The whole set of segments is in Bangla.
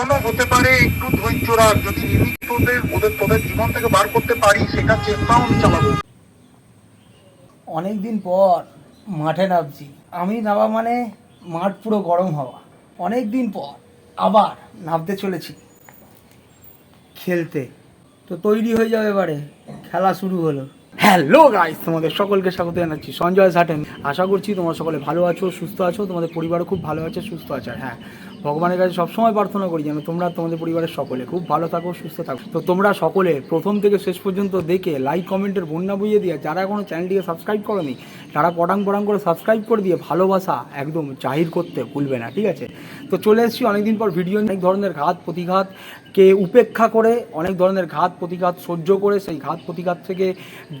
এমনও হতে পারে একটু ধৈর্য রাখ। যদি রিমিক তোদের ওদের তোদের জীবন থেকে বার করতে পারি সেটা চেষ্টাও আমি চালাবো। অনেক দিন পর মাঠে নামছি। আমি নামা মানে মাঠ পুরো গরম হওয়া। অনেক দিন পর আবার নামতে চলেছি খেলতে। তো তৈরি হয়ে যাবে এবারে। খেলা শুরু হলো। হ্যালো গাইস তোমাদের সকলকে স্বাগত জানাচ্ছি। সঞ্জয় সাটেন। আশা করছি তোমরা সকলে ভালো আছো সুস্থ আছো। তোমাদের পরিবারও খুব ভালো আছে সুস্থ আছে। হ্যাঁ ভগবানের কাছে সবসময় প্রার্থনা করি যেন তোমরা তোমাদের পরিবারের সকলে খুব ভালো থাকো, সুস্থ থাকো। তো তোমরা সকলে প্রথম থেকে শেষ পর্যন্ত দেখে লাইক কমেন্টের বন্যা বইয়ে দিয়ে যারা এখনও চ্যানেলটিকে সাবস্ক্রাইব করনি, তারা পটাং পটাং করে সাবস্ক্রাইব করে দিয়ে ভালোবাসা একদম জাহির করতে ভুলবে না, ঠিক আছে? তো চলে এসেছি অনেকদিন পর ভিডিও অনেক ধরনের ঘাত প্রতিঘাত কে উপেক্ষা করে, অনেক ধরনের ঘাত প্রতিঘাত সহ্য করে সেই ঘাত প্রতিঘাত থেকে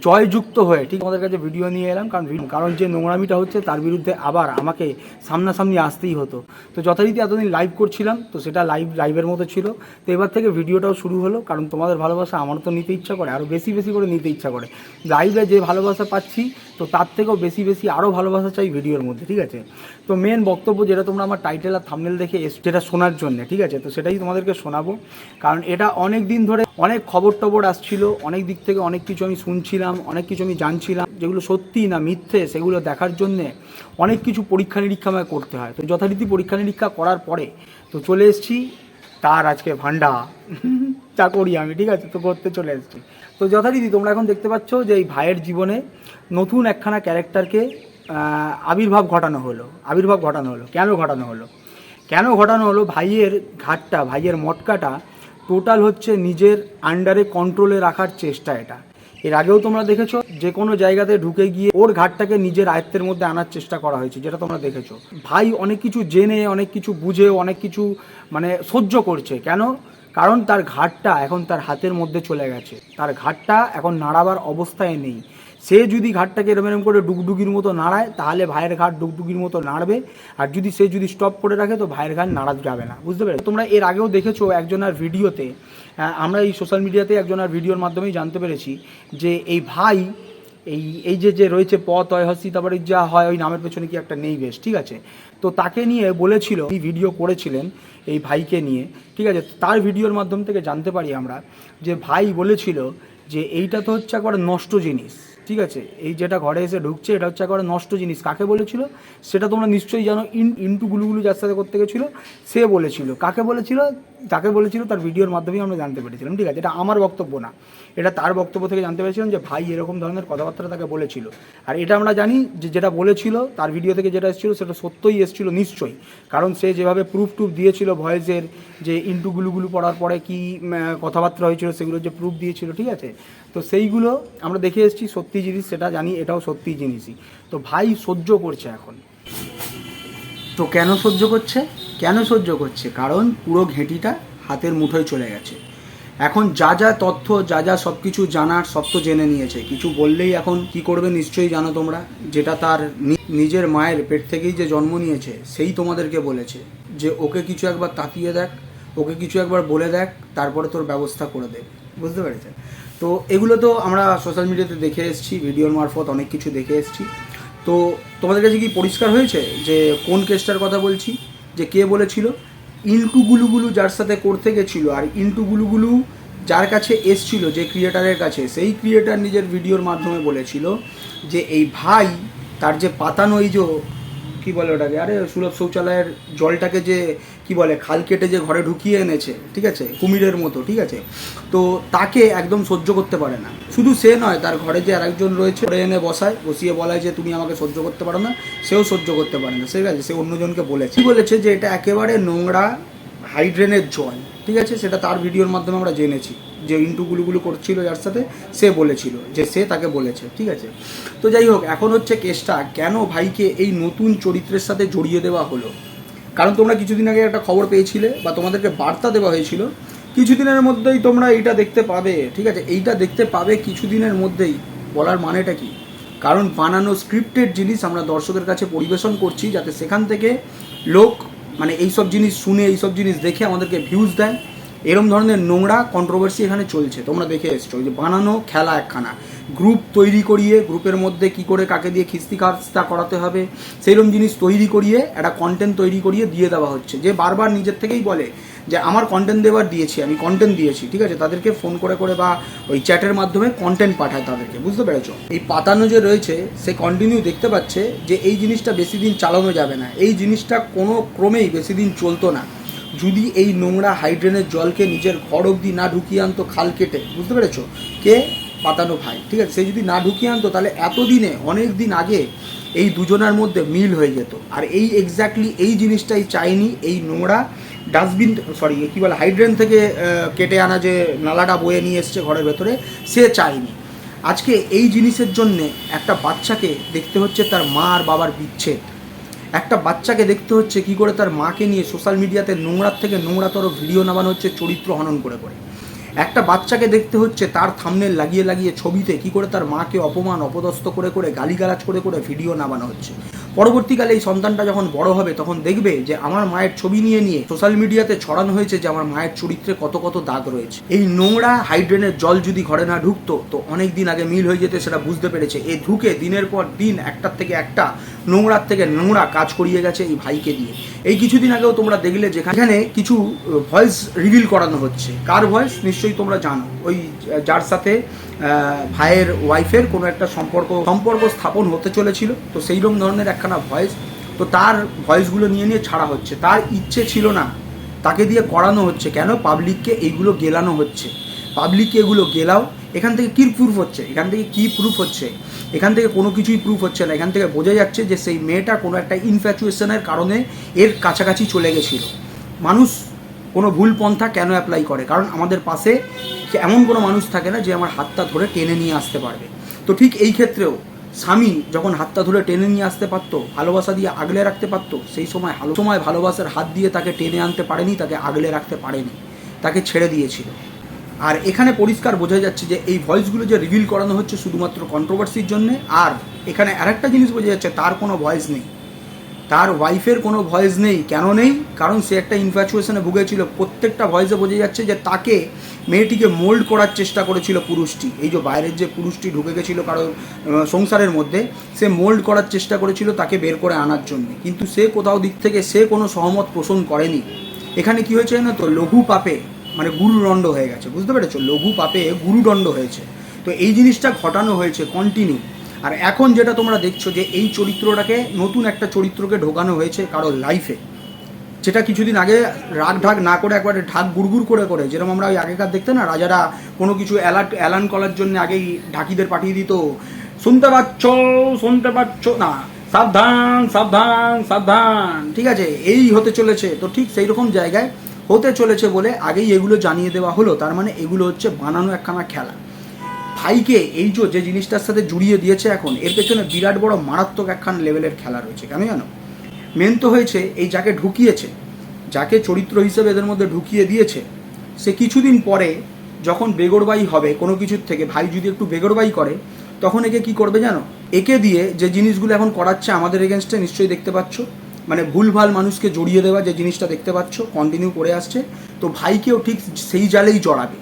জয়যুক্ত হয়ে, ঠিক আমাদের কাছে ভিডিও নিয়ে এলাম, কারণ কারণ যে নোংরামিটা হচ্ছে তার বিরুদ্ধে আবার আমাকে সামনাসামনি আসতেই হতো। তো যথারীতি এতদিন লাইভ করছিলাম, তো সেটা লাইভ লাইভের মতো ছিল। তো এবার থেকে ভিডিওটাও শুরু হলো, কারণ তোমাদের ভালোবাসা আমার তো নিতে ইচ্ছা করে আরও বেশি বেশি করে নিতে ইচ্ছা করে। লাইভে যে ভালোবাসা পাচ্ছি, তো তার থেকেও বেশি বেশি আরও ভালোবাসা চাই ভিডিওর মধ্যে, ঠিক আছে? তো মেন বক্তব্য যেটা তোমরা আমার টাইটেল আর থামনেল দেখে এস, যেটা শোনার জন্য, ঠিক আছে? তো সেটাই তোমাদেরকে শোনাবো, কারণ এটা অনেক দিন ধরে অনেক খবর টবর আসছিল, অনেক দিক থেকে অনেক কিছু আমি শুনছিলাম, অনেক কিছু আমি জানছিলাম, যেগুলো সত্যি না মিথ্যে, সেগুলো দেখার জন্যে। অনেক কিছু পরীক্ষা নিরীক্ষা আমায় করতে হয়। তো যথারীতি পরীক্ষা নিরীক্ষা করার পরে তো চলে এসেছি, তার আজকে ভান্ডা চা করি আমি, ঠিক আছে? তো করতে চলে এসেছি। তো যথারীতি তোমরা এখন দেখতে পাচ্ছ যে এই ভাইয়ের জীবনে নতুন একখানা ক্যারেক্টারকে আবির্ভাব ঘটানো হলো। আবির্ভাব ঘটানো হলো। কেন ঘটানো হলো? কেন ঘটানো হলো? ভাইয়ের ঘাটটা, ভাইয়ের মটকাটা টোটাল হচ্ছে নিজের আন্ডারে কন্ট্রোলে রাখার চেষ্টা এটা। এর আগেও তোমরা দেখেছ, যে কোনো জায়গাতে ঢুকে গিয়ে ওর ঘাটটাকে নিজের আয়ত্তের মধ্যে আনার চেষ্টা করা হয়েছে, যেটা তোমরা দেখেছ। ভাই অনেক কিছু জেনে, অনেক কিছু বুঝে, অনেক কিছু মানে সহ্য করছে। কেন? কারণ তার ঘাটটা এখন তার হাতের মধ্যে চলে গেছে। তার ঘাটটা এখন নাড়াবার অবস্থায় নেই। সে যদি ঘাটটাকে এরম এরম করে ডুগডুগির মতো নাড়ায়, তাহলে ভাইয়ের ঘাট ডুগডুগির মতো নাড়বে। আর যদি সে যদি স্টপ করে রাখে, তো ভাইয়ের ঘাট নাড়া যাবে না। বুঝতে পেরে তোমরা এর আগেও দেখেছ একজনের ভিডিওতে আমরা এই সোশ্যাল মিডিয়াতে একজনের ভিডিওর মাধ্যমেই জানতে পেরেছি যে এই ভাই, এই এই যে যে রয়েছে পথ হয় হস্তি, তারপরে যা হয়, ওই নামের পেছনে কি একটা নেই বেশ, ঠিক আছে? তো তাকে নিয়ে বলেছিল, এই ভিডিও করেছিলেন এই ভাইকে নিয়ে, ঠিক আছে? তার ভিডিওর মাধ্যম থেকে জানতে পারি আমরা যে ভাই বলেছিল যে এইটা তো হচ্ছে একবার নষ্ট জিনিস। ঠিক আছে, এই যেটা ঘরে এসে ঢুকছে, এটা হচ্ছে একবারে নষ্ট জিনিস। কাকে বলেছিল? সেটা তোমরা নিশ্চয়ই জানো, ইন ইন্টু গুলুগুলু যার সাথে করতে গেছিল, সে বলেছিল। কাকে বলেছিল? তাকে বলেছিল তার ভিডিওর মাধ্যমেই আমরা জানতে পেরেছিলাম, ঠিক আছে? এটা আমার বক্তব্য না। এটা তার বক্তব্য থেকে জানতে পেরেছিলাম যে ভাই এরকম ধরনের কথাবার্তা তাকে বলেছিল। আর এটা আমরা জানি যে যেটা বলেছিল, তার ভিডিও থেকে যেটা এসেছিল, সেটা সত্যই এসেছিল নিশ্চয়ই। কারণ সে যেভাবে প্রুফ টুফ দিয়েছিল ভয়েসের যে ইন্টু গুলুগুলু পড়ার পরে কি কথাবার্তা হয়েছিল, সেগুলো যে প্রুফ দিয়েছিল, ঠিক আছে? তো সেইগুলো আমরা দেখে এসেছি, সত্যি জিনিস সেটা জানি, এটাও সত্যি জিনিসই। তো ভাই সহ্য করছে এখন। তো কেন সহ্য করছে? কেন সহ্য করছে? কারণ পুরো ঘেঁটিটা হাতের মুঠোয় চলে গেছে। এখন যা যা তথ্য, যা যা সব কিছু জানার, সব তো জেনে নিয়েছে। কিছু বললেই এখন কি করবে নিশ্চয়ই জানো তোমরা? যেটা তার নিজের মায়ের পেট থেকেই যে জন্ম নিয়েছে, সেই তোমাদেরকে বলেছে। যে ওকে কিছু একবার তাকিয়ে দেখ, ওকে কিছু একবার বলে দেখ, তারপরে তোর ব্যবস্থা করে দেবে বুঝতে পেরেছে তো এগুলো তো আমরা সোশ্যাল মিডিয়াতে দেখে এসেছি, ভিডিওর মারফত অনেক কিছু দেখে এসেছি। তো তোমাদের কাছে কি পরিষ্কার হয়েছে যে কোন কেসটার কথা বলছি? যে কে বলেছিল? ইন্টু গুলুগুলু যার সাথে করতে গেছিল আর ইন্টু গুলুগুলু যার কাছে এসছিল, যে ক্রিয়েটারের কাছে, সেই ক্রিয়েটার নিজের ভিডিওর মাধ্যমে বলেছিল যে এই ভাই, তার যে পাতানো এই যে, কি বলে ওটাকে? আরে সুলভ শৌচালয়ের জলটাকে যে কি বলে, খাল কেটে যে ঘরে ঢুকিয়ে এনেছে, ঠিক আছে? কুমিরের মতো, ঠিক আছে? তো তাকে একদম সহ্য করতে পারে না। শুধু সে নয়, তার ঘরে যে আরেকজন রয়েছে, ঘরে এনে বসায়, বসিয়ে বলায় যে তুমি আমাকে সহ্য করতে পারো না, সেও সহ্য করতে পারে না। ঠিক আছে সে অন্যজনকে বলেছে। বলেছে যে এটা একেবারে নোংরা হাইড্রেনের জল, ঠিক আছে? সেটা তার ভিডিওর মাধ্যমে আমরা জেনেছি। যে ইন্টু গুলুগুলু করছিল যার সাথে, সে বলেছিল যে সে তাকে বলেছে, ঠিক আছে? তো যাই হোক, এখন হচ্ছে কেসটা, কেন ভাইকে এই নতুন চরিত্রের সাথে জড়িয়ে দেওয়া হলো? কারণ তোমরা কিছুদিন আগে একটা খবর পেয়েছিলে বা তোমাদেরকে বার্তা দেওয়া হয়েছিল। কিছুদিনের মধ্যেই তোমরা এইটা দেখতে পাবে, ঠিক আছে? এইটা দেখতে পাবে কিছুদিনের মধ্যেই। বলার মানেটা কি? কারণ বানানো স্ক্রিপ্টেড জিনিস আমরা দর্শকের কাছে পরিবেশন করছি যাতে সেখান থেকে লোক মানে এইসব জিনিস শুনে, এইসব জিনিস দেখে আমাদেরকে ভিউজ দেয় এরম ধরনের নোংরা কন্ট্রোভার্সি এখানে চলছে। তোমরা দেখে এসছো যে বানানো, খেলা একখানা। গ্রুপ তৈরি করিয়ে, গ্রুপের মধ্যে কি করে কাকে দিয়ে খিস্তি খাস্তা করাতে হবে সেইরকম জিনিস তৈরি করিয়ে, একটা কন্টেন্ট তৈরি করিয়ে দিয়ে দেওয়া হচ্ছে। যে বারবার নিজের থেকেই বলে যে, আমার কন্টেন্ট দেওয়ার দিয়েছি, আমি কন্টেন্ট দিয়েছি, ঠিক আছে? তাদেরকে ফোন করে করে বা ওই চ্যাটের মাধ্যমে কন্টেন্ট পাঠায় তাদেরকে, বুঝতে পেরেছ? এই পাতানো যে রয়েছে, সে কন্টিনিউ দেখতে পাচ্ছে যে, এই জিনিসটা বেশি দিন চালানো যাবে না। এই জিনিসটা কোনো ক্রমেই বেশি দিন চলতো না। যদি এই নোংরা হাইড্রেনের জলকে নিজের ঘর অবধি না ঢুকিয়ে আনতো খাল কেটে, বুঝতে পেরেছ? কে? পাতানো ভাই, ঠিক আছে? সে যদি না ঢুকিয়ে আনতো, তাহলে এতদিনে, অনেক দিন আগে এই দুজনের মধ্যে মিল হয়ে যেত। আর এই এক্স্যাক্টলি এই জিনিসটাই চাইনি, এই নোংরা ডাস্টবিন সরি কী বলে হাইড্রেন থেকে কেটে আনা যে নালাটা বয়ে নিয়ে এসছে ঘরের ভেতরে, সে চায়নি আজকে এই জিনিসের জন্যে একটা বাচ্চাকে দেখতে হচ্ছে তার মা আর বাবার বিচ্ছেদ। একটা বাচ্চাকে দেখতে হচ্ছে কি করে তার মাকে নিয়ে সোশ্যাল মিডিয়াতে নোংরার থেকে নোংরাতর ভিডিও নামানো হচ্ছে, চরিত্র হনন করে করে। একটা বাচ্চাকে দেখতে হচ্ছে তার থামনেল লাগিয়ে লাগিয়ে ছবিতে কি করে তার মাকে অপমান, অপদস্থ করে করে গালিগালাজ করে করে ভিডিও নামানো হচ্ছে। পরবর্তীকালে এই সন্তানটা যখন বড় হবে, তখন দেখবে যে আমার মায়ের ছবি নিয়ে নিয়ে সোশ্যাল মিডিয়াতে ছড়ানো হয়েছে যে আমার মায়ের চরিত্রে কত কত দাগ রয়েছে। এই নোংরা হাইড্রেনের জল যদি ঘরে না ঢুকতো, তো অনেক দিন আগে মিল হয়ে যেতে সেটা বুঝতে পেরেছে। এ ঢুকে দিনের পর দিন একটার থেকে একটা নোংরার থেকে নোংরা কাজ করিয়ে গেছে এই ভাইকে দিয়ে। এই কিছুদিন আগেও তোমরা দেখলে যেখানে কিছু ভয়েস রিভিল করানো হচ্ছে। কার ভয়েস নিশ্চয়ই তোমরা জানো। ওই যার সাথে ভাইয়ের ওয়াইফের কোনো একটা সম্পর্ক সম্পর্ক স্থাপন হতে চলেছিল। তো সেই রকম ধরনের একখানা ভয়েস তো তার ভয়েসগুলো নিয়ে নিয়ে ছাড়া হচ্ছে। তার ইচ্ছে ছিল না। তাকে দিয়ে করানো হচ্ছে। কেন? পাবলিককে এইগুলো গেলানো হচ্ছে। পাবলিককে এগুলো গেলাও, এখান থেকে কী প্রুফ হচ্ছে? এখান থেকে কী প্রুফ হচ্ছে? এখান থেকে কোনো কিছুই প্রুফ হচ্ছে না। এখান থেকে বোঝা যাচ্ছে যে সেই মেয়েটা কোনো একটা ইনফ্যাচুয়েশনের কারণে এর কাছাকাছি চলে গেছিল। মানুষ কোনো ভুল পন্থা কেন অ্যাপ্লাই করে? কারণ আমাদের পাশে এমন কোনো মানুষ থাকে না যে আমার হাতটা ধরে টেনে নিয়ে আসতে পারবে। তো ঠিক এই ক্ষেত্রেও স্বামী যখন হাতটা ধরে টেনে নিয়ে আসতে পারতো, ভালোবাসা দিয়ে আগলে রাখতে পারতো, সেই সময় ভালো সময় ভালোবাসার হাত দিয়ে তাকে টেনে আনতে পারেনি, তাকে আগলে রাখতে পারেনি, তাকে ছেড়ে দিয়েছিল। আর এখানে পরিষ্কার বোঝা যাচ্ছে যে এই ভয়েসগুলো যে রিভিল করানো হচ্ছে শুধুমাত্র কন্ট্রোভার্সির জন্য আর এখানে আরেকটা জিনিস বোঝা যাচ্ছে তার কোনো ভয়েস নেই। তার ওয়াইফের কোনো ভয়েস নেই কেন নেই? কারণ সে একটা ইনফ্যাচুয়েশনে ভুগেছিল। প্রত্যেকটা ভয়েসে বোঝা যাচ্ছে যে তাকে মেয়েটিকে মোল্ড করার চেষ্টা করেছিল পুরুষটি। এই যে বাইরের যে পুরুষটি ঢুকে গেছিল কারও আহ, সংসারের মধ্যে সে মোল্ড করার চেষ্টা করেছিল তাকে বের করে আনার জন্য। কিন্তু সে কোথাও দিক থেকে সে কোনো সহমত পোষণ করেনি। এখানে কি হয়েছে না তো? লঘু পাপে মানে গুরুদণ্ড হয়ে গেছে, বুঝতে পেরেছ? লঘু পাপে গুরুদণ্ড হয়েছে। তো এই জিনিসটা ঘটানো হয়েছে কন্টিনিউ আর এখন যেটা তোমরা দেখছ যে এই চরিত্রটাকে, নতুন একটা চরিত্রকে ঢোকানো হয়েছে কারোর লাইফে যেটা কিছুদিন আগে রাগ ঢাক না করে একবারে ঢাক গুড়গুড় করে করে, যেরকম আমরা ওই আগেকার দেখতে না, রাজারা কোনো কিছু অ্যালার্ট অ্যালান করার জন্য আগেই ঢাকিদের পাঠিয়ে দিত, শুনতে পাচ্ছ শুনতে পাচ্ছ। না, সাবধান সাবধান সাবধান। ঠিক আছে, এই হতে চলেছে। তো ঠিক সেই রকম জায়গায় হতে চলেছে বলে আগেই এগুলো জানিয়ে দেওয়া হলো। তার মানে এগুলো হচ্ছে বানানো একখানা খেলা। ভাইকে এই যে যে জিনিসটার সাথে জুড়িয়ে দিয়েছে এখন, এর পেছনে বিরাট বড় মারাত্মক একখান লেভেলের খেলা রয়েছে। কেন জানো? মেন তো হয়েছে, এই যাকে ঢুকিয়েছে, যাকে চরিত্র হিসেবে এদের মধ্যে ঢুকিয়ে দিয়েছে, সে কিছুদিন পরে যখন বেগরবাই হবে কোনো কিছুর থেকে, ভাই যদি একটু বেগরবাই করে, তখন একে কি করবে জানো? একে দিয়ে যে জিনিসগুলো এখন করাচ্ছে আমাদের এগেনস্টে নিশ্চয়ই দেখতে পাচ্ছ। মানে ভুলভাল মানুষকে জড়িয়ে দেওয়া যে জিনিসটা দেখতে পাচ্ছ কন্টিনিউ করে আসছে। তো ভাইকেও ঠিক সেই জালেই জড়াবে।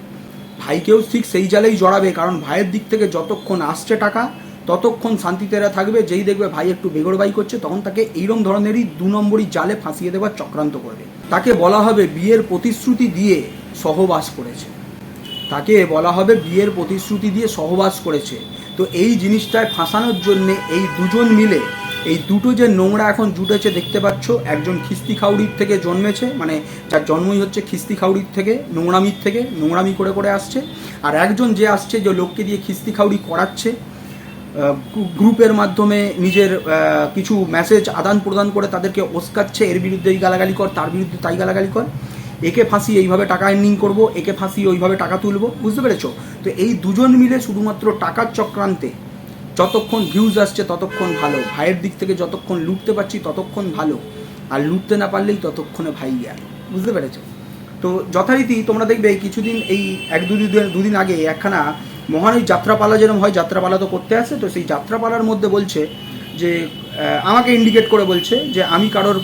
ভাইকেও ঠিক সেই জালেই জড়াবে, কারণ ভাইয়ের দিক থেকে যতক্ষণ আসছে টাকা, ততক্ষণ শান্তিতে এরা থাকবে। যেই দেখবে ভাই একটু বেগরবাই করছে, তখন তাকে এইরকম ধরনেরই দু নম্বরই জালে ফাঁসিয়ে দেওয়ার চক্রান্ত করবে। তাকে বলা হবে বিয়ের প্রতিশ্রুতি দিয়ে সহবাস করেছে। তাকে বলা হবে বিয়ের প্রতিশ্রুতি দিয়ে সহবাস করেছে। তো এই জিনিসটায় ফাঁসানোর জন্যে এই দুজন মিলে এই দুটো যে নোংরা এখন জুটেছে দেখতে পাচ্ছ, একজন খিস্তি খাউড়ির থেকে জন্মেছে মানে যার জন্মই হচ্ছে খিস্তি খাউড়ির থেকে, নোংরামির থেকে, নোংরামি করে করে আসছে। আর একজন যে আসছে যে লোককে দিয়ে খিস্তি খাউড়ি করাচ্ছে গ্রুপের মাধ্যমে নিজের কিছু মেসেজ আদান প্রদান করে তাদেরকে ওস্কাচ্ছে, এর বিরুদ্ধে এই গালাগালি কর, তার বিরুদ্ধে তাই গালাগালি কর। একে ফাঁসি এইভাবে টাকা এর্নিং করব, একে ফাঁসি ওইভাবে টাকা তুলবো, বুঝতে পেরেছ? তো এই দুজন মিলে শুধুমাত্র টাকার চক্রান্তে যতক্ষণ ভিউজ আসছে, ততক্ষণ ভালো। ভাইয়ের দিক থেকে যতক্ষণ লুটতে পারছি, ততক্ষণ ভালো। আর লুটতে না পারলেই ততক্ষণে ভাই গেল বুঝতে পেরেছ? তো যথারীতি তোমরা দেখবে কিছুদিন, এই এক দুদিন দুদিন আগে একখানা মহান ওই যাত্রাপালা যেরকম হয়, যাত্রাপালা তো করতে আসে, তো সেই যাত্রাপালার মধ্যে বলছে যে আমাকে ইন্ডিকেট করে বলছে যে, আমি কারোর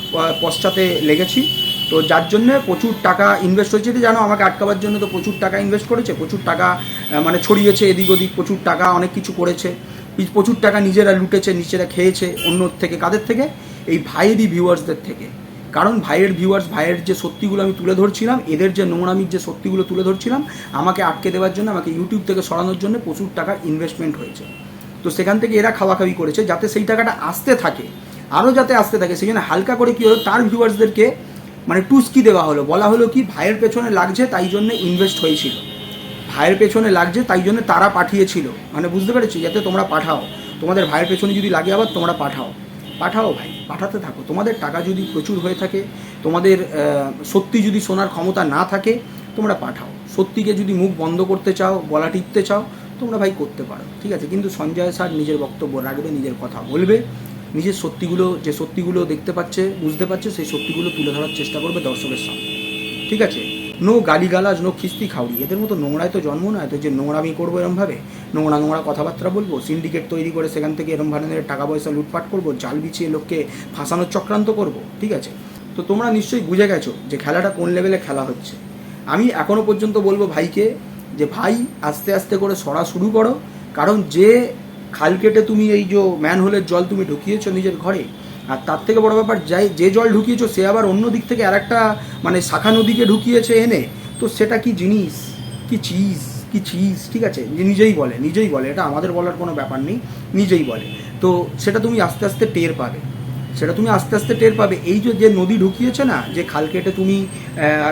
পশ্চাতে লেগেছি। তো যার জন্য প্রচুর টাকা ইনভেস্ট হয়েছে। জানো, আমাকে আটকাবার জন্য তো প্রচুর টাকা ইনভেস্ট করেছে, প্রচুর টাকা মানে ছড়িয়েছে এদিক ওদিক, প্রচুর টাকা অনেক কিছু করেছে। প্রচুর টাকা নিজেরা লুটেছে, নিজেরা খেয়েছে অন্য থেকে। কাদের থেকে? এই ভাইয়েরই ভিউয়ার্সদের থেকে। কারণ ভাইয়ের ভিউয়ার্স ভাইয়ের যে সত্যিগুলো আমি তুলে ধরছিলাম, এদের যে নোংরামির যে সত্যিগুলো তুলে ধরছিলাম, আমাকে আটকে দেওয়ার জন্য, আমাকে ইউটিউব থেকে সরানোর জন্য প্রচুর টাকা ইনভেস্টমেন্ট হয়েছে। তো সেখান থেকে এরা খাওয়াখাওয়ি করেছে, যাতে সেই টাকাটা আসতে থাকে। আরও যাতে আসতে থাকে, সেই জন্য হালকা করে কী হলো, তার ভিউয়ার্সদেরকে মানে টুস্কি দেওয়া হলো। বলা হলো কি, ভাইয়ের পেছনে লাগছে, তাই জন্য ইনভেস্ট হয়েছিল। ভাইয়ের পেছনে লাগছে, তাই জন্য তারা পাঠিয়েছিল। মানে বুঝতে পেরেছি, যাতে তোমরা পাঠাও। তোমাদের ভাইয়ের পেছনে যদি লাগে আবার তোমরা পাঠাও। পাঠাও ভাই, পাঠাতে থাকো। তোমাদের টাকা যদি প্রচুর হয়ে থাকে, তোমাদের সত্যি যদি শোনার ক্ষমতা না থাকে, তোমরা পাঠাও। সত্যিকে যদি মুখ বন্ধ করতে চাও, গলা টিপতে চাও, তোমরা ভাই করতে পারো। ঠিক আছে? কিন্তু সঞ্জয় স্যার নিজের বক্তব্য রাখবে, নিজের কথা বলবে। নিজের সত্যিগুলো, যে সত্যিগুলো দেখতে পাচ্ছে, বুঝতে পারছে, সেই সত্যিগুলো তুলে ধরার চেষ্টা করবে দর্শকের সামনে। ঠিক আছে? নো গালিগালাজ, নো খিস্তি খাউড়ি এদের মতো নোংরায় তো জন্ম নয় তো যে নোংরামি করব এরমভাবে নোংরা নোংরা কথাবার্তা বলব সিন্ডিকেট তৈরি করে সেখান থেকে এরম ধরনের টাকা পয়সা লুটপাট করব, জাল বিছিয়ে লোককে ফাঁসানোর চক্রান্ত করব, ঠিক আছে? তো তোমরা নিশ্চয়ই বুঝে গেছো যে খেলাটা কোন লেভেলে খেলা হচ্ছে। আমি এখনও পর্যন্ত বলব ভাইকে যে ভাই, আস্তে আস্তে করে সরা শুরু করো, কারণ যে খাল কেটে তুমি এই যে ম্যান হোলের জল তুমি ঢুকিয়েছো নিজের ঘরে আর তার থেকে বড় ব্যাপার, যাই, যে জল ঢুকিয়েছো, সে আবার অন্য দিক থেকে আর একটা মানে শাখা নদীকে ঢুকিয়েছে এনে, তো সেটা কি জিনিস? কি চিজ? কি চিজ? ঠিক আছে, যে নিজেই বলে নিজেই বলে, এটা আমাদের বলার কোনো ব্যাপার নেই, নিজেই বলে। তো সেটা তুমি আস্তে আস্তে টের পাবে। সেটা তুমি আস্তে আস্তে টের পাবে। এই যে নদী ঢুকিয়েছে না, যে খাল কেটে তুমি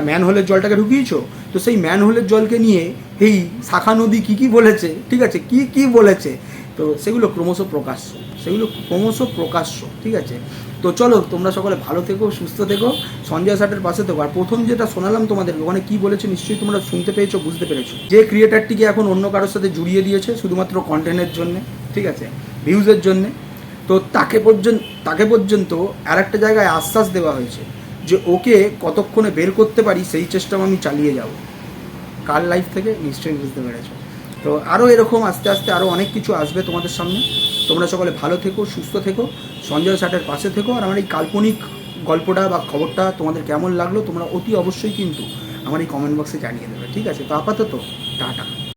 ম্যান হোলের জলটাকে ঢুকিয়েছো, তো সেই ম্যান হোলের জলকে নিয়ে এই শাখা নদী কি কি বলেছে? ঠিক আছে, কি কি বলেছে? তো সেগুলো ক্রমশ প্রকাশ্য, সেগুলো ক্রমশ প্রকাশ্য, ঠিক আছে? তো চলো, তোমরা সকলে ভালো থেকো, সুস্থ থেকো, সঞ্জয় সাটের পাশে থেকো। আর প্রথম যেটা শোনালাম তোমাদের ওখানে কি বলেছে নিশ্চয়ই তোমরা শুনতে পেয়েছ, বুঝতে পেরেছ। যে ক্রিয়েটারটিকে এখন অন্য কারোর সাথে জুড়িয়ে দিয়েছে, শুধুমাত্র কন্টেন্টের জন্য, ঠিক আছে? ভিউজের জন্য। তো তাকে পর্যন্ত তাকে পর্যন্ত আর একটা জায়গায় আশ্বাস দেওয়া হয়েছে যে ওকে কতক্ষণে বের করতে পারি, সেই চেষ্টাও আমি চালিয়ে যাব। কার লাইফ থেকে? নিশ্চয়ই বুঝতে পেরেছ। তো আরও এরকম আস্তে আস্তে আরও অনেক কিছু আসবে তোমাদের সামনে। তোমরা সকলে ভালো থেকো, সুস্থ থেকো, সঞ্জয় ষাটের পাশে থেকো, আর আমার এই কাল্পনিক গল্পটা বা খবরটা তোমাদের কেমন লাগল তোমরা অতি অবশ্যই কিন্তু আমার এই কমেন্ট বক্সে জানিয়ে দেবে, ঠিক আছে? তো আপাতত, টাটা।